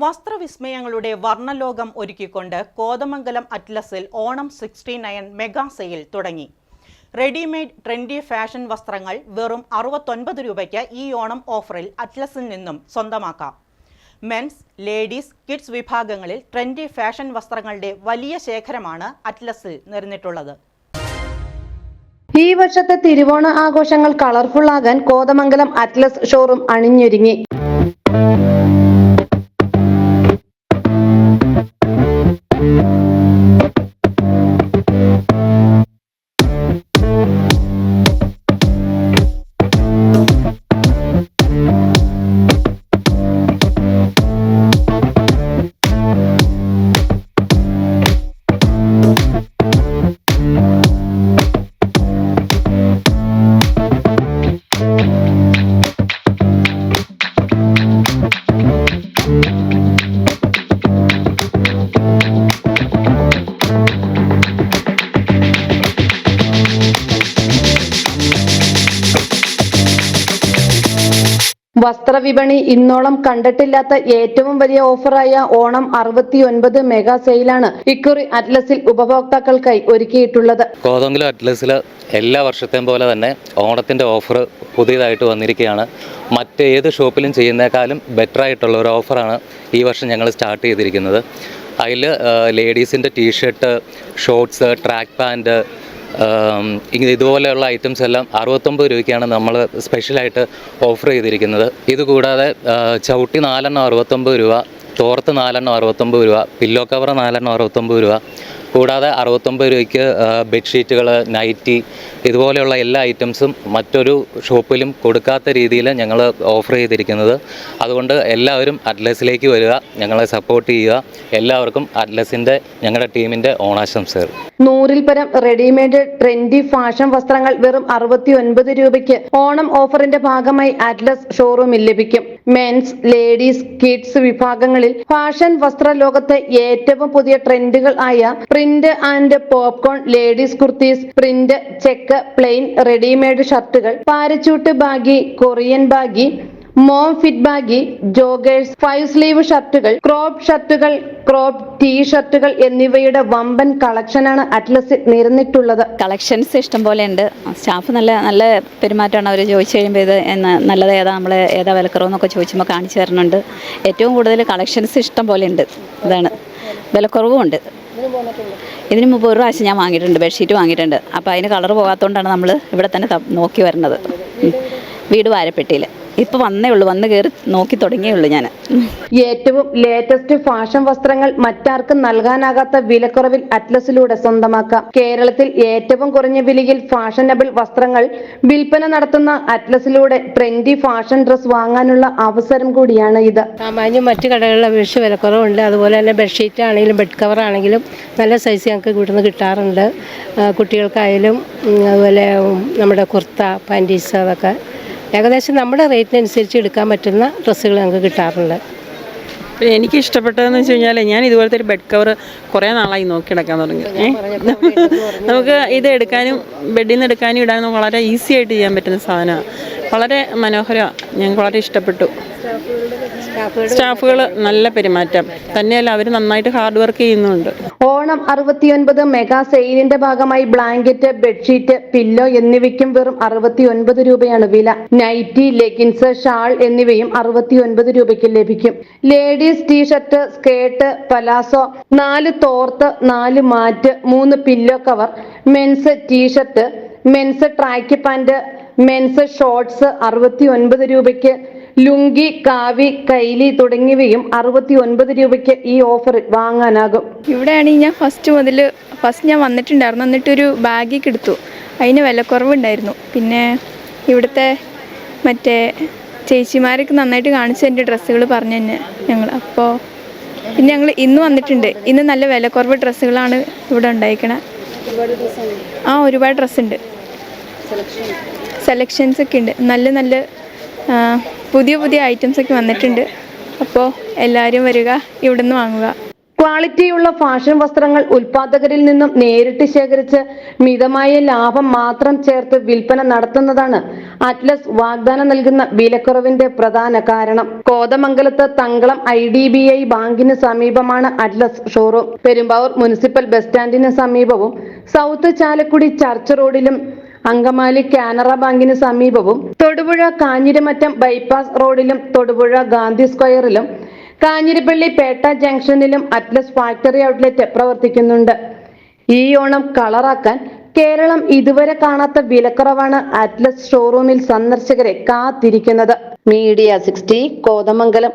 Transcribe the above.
വസ്ത്രവിസ്മയങ്ങളുടെ വർണലോകം ഒരുക്കിക്കൊണ്ട് Kothamangalam അറ്റ്ലസിൽ Onam sixty nine mega sale തുടങ്ങി. റെഡിമെയ്ഡ് ട്രെൻഡി ഫാഷൻ വസ്ത്രങ്ങൾ വെറും അറുപത്തൊൻപത് രൂപയ്ക്ക് ഈ ഓണം ഓഫറിൽ അറ്റ്ലസിൽ നിന്നും സ്വന്തമാക്കാം. മെൻസ് ലേഡീസ് കിഡ്സ് വിഭാഗങ്ങളിൽ ട്രെൻഡി ഫാഷൻ വസ്ത്രങ്ങളുടെ വലിയ ശേഖരമാണ് അറ്റ്ലസിൽ നിറഞ്ഞിട്ടുള്ളത്. ഈ വർഷത്തെ തിരുവോണ ആഘോഷങ്ങൾ കളർഫുൾ ആകാൻ കോതമംഗലം അറ്റ്ലസ് ഷോറൂം അണിഞ്ഞൊരുങ്ങി. വസ്ത്രവിപണി ഇന്നോളം കണ്ടിട്ടില്ലാത്ത ഏറ്റവും വലിയ ഓഫറായ ഓണം അറുപത്തിയൊൻപത് മെഗാ സെയിലാണ് ഇക്കുറി അറ്റ്ലസിൽ ഉപഭോക്താക്കൾക്കായി ഒരുക്കിയിട്ടുള്ളത്. കോതമംഗലം അറ്റ്ലസിൽ എല്ലാ വർഷത്തെയും പോലെ തന്നെ ഓണത്തിന്റെ ഓഫർ പുതിയതായിട്ട് വന്നിരിക്കുകയാണ്. മറ്റേത് ഷോപ്പിലും ചെയ്യുന്നേക്കാളും ബെറ്റർ ആയിട്ടുള്ള ഒരു ഓഫറാണ് ഈ വർഷം ഞങ്ങൾ സ്റ്റാർട്ട് ചെയ്തിരിക്കുന്നത്. അതിൽ ലേഡീസിന്റെ T shirt shorts track pant ഇതുപോലെയുള്ള ഐറ്റംസ് എല്ലാം അറുപത്തൊമ്പത് രൂപയ്ക്കാണ് നമ്മൾ സ്പെഷ്യലായിട്ട് ഓഫർ ചെയ്തിരിക്കുന്നത്. ഇതുകൂടാതെ ചവിട്ടി നാലെണ്ണം അറുപത്തൊമ്പത് രൂപ തോർത്ത് നാലെണ്ണം അറുപത്തൊമ്പത് രൂപ പില്ലോ കവർ നാലെണ്ണം അറുപത്തൊമ്പത് രൂപ കൂടാതെ അറുപത്തൊമ്പത് രൂപയ്ക്ക് ബെഡ്ഷീറ്റുകൾ നൈറ്റി ഇതുപോലെയുള്ള എല്ലാ ഐറ്റംസും മറ്റൊരു ഷോപ്പിലും കൊടുക്കാത്ത രീതിയിൽ ഞങ്ങൾ ഓഫർ ചെയ്തിരിക്കുന്നത്. അതുകൊണ്ട് എല്ലാവരും അറ്റ്ലസിലേക്ക് വരിക ഞങ്ങളെ സപ്പോർട്ട് ചെയ്യുക. എല്ലാവർക്കും അറ്റ്ലസിന്റെ ഞങ്ങളുടെ ടീമിന്റെ ഓണാശംസകൾ. നൂറിൽ പരം റെഡിമെയ്ഡ് ട്രെൻഡി ഫാഷൻ വസ്ത്രങ്ങൾ വെറും അറുപത്തി ഒൻപത് രൂപയ്ക്ക് ഓണം ഓഫറിന്റെ ഭാഗമായി അറ്റ്ലസ് ഷോറൂമിൽ ലഭിക്കും. മെൻസ് ലേഡീസ് കിഡ്സ് വിഭാഗങ്ങളിൽ ഫാഷൻ വസ്ത്ര ലോകത്തെ ഏറ്റവും പുതിയ ട്രെൻഡുകൾ ആയ print and popcorn ladies kurtis print check plain readymade ഷർട്ടുകൾ parachute baggy Korean baggy mom fit baggy joggers five sleeve ഷർട്ടുകൾ crop ഷർട്ടുകൾ ക്രോപ്പ് ടീ ഷർട്ടുകൾ എന്നിവയുടെ വമ്പൻ കളക്ഷനാണ് അറ്റ്ലസിൽ നിരന്നിട്ടുള്ളത്. കളക്ഷൻസ് ഇഷ്ടം പോലെ ഉണ്ട്. സ്റ്റാഫ് നല്ല നല്ല പെരുമാറ്റമാണ് അവർ ചോദിച്ചു കഴിയുമ്പോൾ ഇത് നല്ലത് ഏതാ നമ്മൾ ഏതാ വിലക്കുറവെന്നൊക്കെ ചോദിച്ചുമ്പോൾ കാണിച്ചു തരുന്നുണ്ട്. ഏറ്റവും കൂടുതൽ കളക്ഷൻസ് ഇഷ്ടം പോലെ ഉണ്ട്. വിലക്കുറവും ഉണ്ട്. ഇതിന് മുമ്പ് ഒരു പ്രാവശ്യം ഞാൻ വാങ്ങിയിട്ടുണ്ട് ബെഡ്ഷീറ്റ് വാങ്ങിയിട്ടുണ്ട്. അപ്പോൾ അതിന് കളർ പോകാത്തതുകൊണ്ടാണ് നമ്മൾ ഇവിടെ തന്നെ നോക്കി വരുന്നത്. വീട് വാരപ്പെട്ടിയിൽ ഇപ്പോൾ വന്നേ ഉള്ളൂ വന്ന് കയറി നോക്കി തുടങ്ങിയേ ഉള്ളൂ ഞാൻ ഏറ്റവും ലേറ്റസ്റ്റ് ഫാഷൻ വസ്ത്രങ്ങൾ മറ്റാർക്കും നൽകാനാകാത്ത വിലക്കുറവിൽ അറ്റ്ലസിലൂടെ സ്വന്തമാക്കാം. കേരളത്തിൽ ഏറ്റവും കുറഞ്ഞ വിലയിൽ ഫാഷനബിൾ വസ്ത്രങ്ങൾ വിൽപ്പന നടത്തുന്ന അറ്റ്ലസിലൂടെ ട്രെൻഡി ഫാഷൻ ഡ്രസ് വാങ്ങാനുള്ള അവസരം കൂടിയാണ് ഇത്. സാമാന്യം മറ്റു കടകളിലെ അപേക്ഷിച്ച് വിലക്കുറവുണ്ട്. അതുപോലെ തന്നെ ബെഡ്ഷീറ്റ് ആണെങ്കിലും ബെഡ് കവർ ആണെങ്കിലും നല്ല സൈസ് ഞങ്ങൾക്ക് ഇവിടുന്ന് കിട്ടാറുണ്ട്. കുട്ടികൾക്കായാലും അതുപോലെ നമ്മുടെ കുർത്ത പാന്റീസ് അതൊക്കെ ഏകദേശം നമ്മുടെ റേറ്റിനനുസരിച്ച് എടുക്കാൻ പറ്റുന്ന ഡ്രസ്സുകൾ ഞങ്ങൾക്ക് കിട്ടാറുണ്ട്. പിന്നെ എനിക്ക് ഇഷ്ടപ്പെട്ടതെന്ന് വെച്ച് കഴിഞ്ഞാൽ ഞാൻ ഇതുപോലത്തെ ഒരു ബെഡ് കവർ കുറേ നാളായി നോക്കി എടുക്കാൻ തുടങ്ങി. നമുക്ക് ഇത് എടുക്കാനും ബെഡിൽ നിന്ന് എടുക്കാനും ഇടാനും വളരെ ഈസി ആയിട്ട് ചെയ്യാൻ പറ്റുന്ന സാധനമാണ്. വളരെ മനോഹരമാണ്. ഞങ്ങൾക്ക് വളരെ ഇഷ്ടപ്പെട്ടു. സ്റ്റാഫുകൾ നല്ല പെരുമാറ്റം. തന്നെയല്ല അവർ നന്നായിട്ട് ഹാർഡ് വർക്ക് ചെയ്യുന്നുണ്ട്. ഓണം അറുപത്തിയൊൻപത് മെഗാ സെയിലിന്റെ ഭാഗമായി ബ്ലാങ്കറ്റ് ബെഡ്ഷീറ്റ് പില്ലോ എന്നിവയ്ക്കും വെറും അറുപത്തിയൊൻപത് രൂപയാണ് വില. നൈറ്റി ലെഗിൻസ് ഷാൾ എന്നിവയും അറുപത്തിയൊൻപത് രൂപയ്ക്ക് ലഭിക്കും. ലേഡീസ് ടീഷർട്ട് സ്കേർട്ട് പലാസോ നാല് തോർത്ത് നാല് മാറ്റ് മൂന്ന് pillow cover men's T shirt men's track pant men's shorts അറുപത്തി ഒൻപത് രൂപയ്ക്ക് ലുങ്കി കാവി കൈലി തുടങ്ങിയവയും അറുപത്തി ഒൻപത് രൂപയ്ക്ക് ഈ ഓഫറിൽ വാങ്ങാനാകും. ഇവിടെയാണെങ്കിൽ ഞാൻ ഫസ്റ്റ് മുതൽ ഫസ്റ്റ് ഞാൻ വന്നിട്ടുണ്ടായിരുന്നു. എന്നിട്ടൊരു ബാഗിക്ക് എടുത്തു. അതിന് വിലക്കുറവുണ്ടായിരുന്നു. പിന്നെ ഇവിടുത്തെ മറ്റേ ചേച്ചിമാരൊക്കെ നന്നായിട്ട് കാണിച്ചു എന്റെ ഡ്രസ്സുകൾ പറഞ്ഞു തന്നെ ഞങ്ങൾ. അപ്പോൾ പിന്നെ ഞങ്ങൾ ഇന്ന് വന്നിട്ടുണ്ട്. ഇന്ന് നല്ല വിലക്കുറവ് ഡ്രസ്സുകളാണ് ഇവിടെ ഉണ്ടായിരിക്കണേ. ആ ഒരുപാട് ഡ്രസ്സുണ്ട്. സെലക്ഷൻസ് ഒക്കെ ഉണ്ട്. നല്ല നല്ല പുതിയ പുതിയ ഐറ്റംസ് ഒക്കെ വന്നിട്ടുണ്ട്. അപ്പോൾ എല്ലാവരും വരിക ഇവിടെ നിന്ന് വാങ്ങുക ക്വാളിറ്റിയുള്ള ഫാഷൻ വസ്ത്രങ്ങൾ ഉൽപാദകരിൽ നിന്നും നേരിട്ട് ശേഖരിച്ച് മിതമായ ലാഭം മാത്രം ചേർത്ത് വിൽപ്പന നടത്തുന്നതാണ് അറ്റ്ലസ് വാഗ്ദാനം നൽകുന്ന വിലക്കുറവിന്റെ പ്രധാന കാരണം. കോതമംഗലത്ത് Thankalam I D B I ബാങ്കിന് സമീപമാണ് Atlas showroom Perumbavoor municipal bus സ്റ്റാൻഡിന് സമീപവും സൗത്ത് ചാലക്കുടി ചർച്ച് റോഡിലും അങ്കമാലി കാനറ ബാങ്കിന് സമീപവും തൊടുപുഴ കാഞ്ഞിരമറ്റം ബൈപ്പാസ് റോഡിലും തൊടുപുഴ ഗാന്ധി സ്ക്വയറിലും കാഞ്ഞിരപ്പള്ളി പേട്ട ജംഗ്ഷനിലും അറ്റ്ലസ് ഫാക്ടറി ഔട്ട്ലെറ്റ് പ്രവർത്തിക്കുന്നുണ്ട്. ഈ ഓണം കളറാക്കാൻ കേരളം ഇതുവരെ കാണാത്ത വിലക്കുറവാണ് അറ്റ്ലസ് ഷോറൂമിൽ സന്ദർശകരെ കാത്തിരിക്കുന്നത്. Media sixty Kothamangalam.